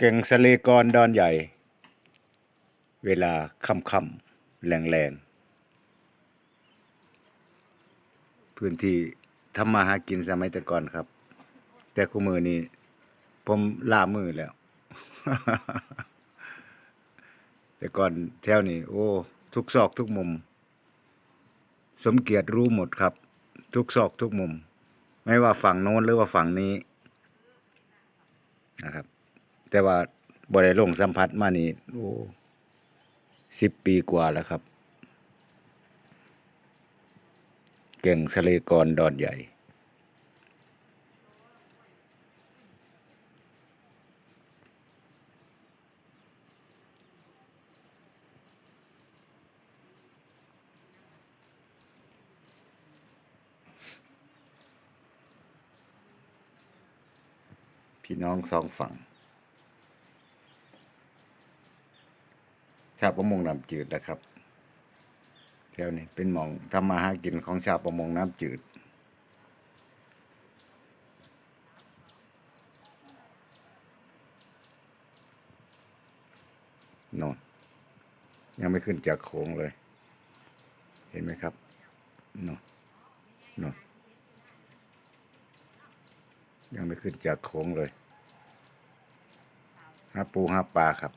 เก่งสเลกรดอนใหญ่ เวลาค่ำๆแรงๆพื้นที่ทำมาหากินสมัยแต่ก่อนครับ แต่คู่มือนี้ ผมล่ามือแล้ว แต่ก่อนแถวนี้ โอ้ ทุกซอกทุกมุม สมเกียรติรู้หมดครับ ทุกซอกทุกมุม ไม่ว่าฝั่งโน้นหรือว่าฝั่งนี้นะครับ แต่ว่าบริลงสัมผัสมานี่โอ้สิบปีกว่าแล้วครับ เก่งสะเลกรดอนใหญ่ พี่น้องสองฝั่ง ชาวประมงน้ำจืดนะครับแถวนี้เป็นหมองทำมาหากินของชาวประมงน้ำจืดโนนยังไม่ขึ้นจากโขงเลย เห็นไหมครับโนนโนนยังไม่ขึ้นจากโขงเลยหาปูหาปลาครับ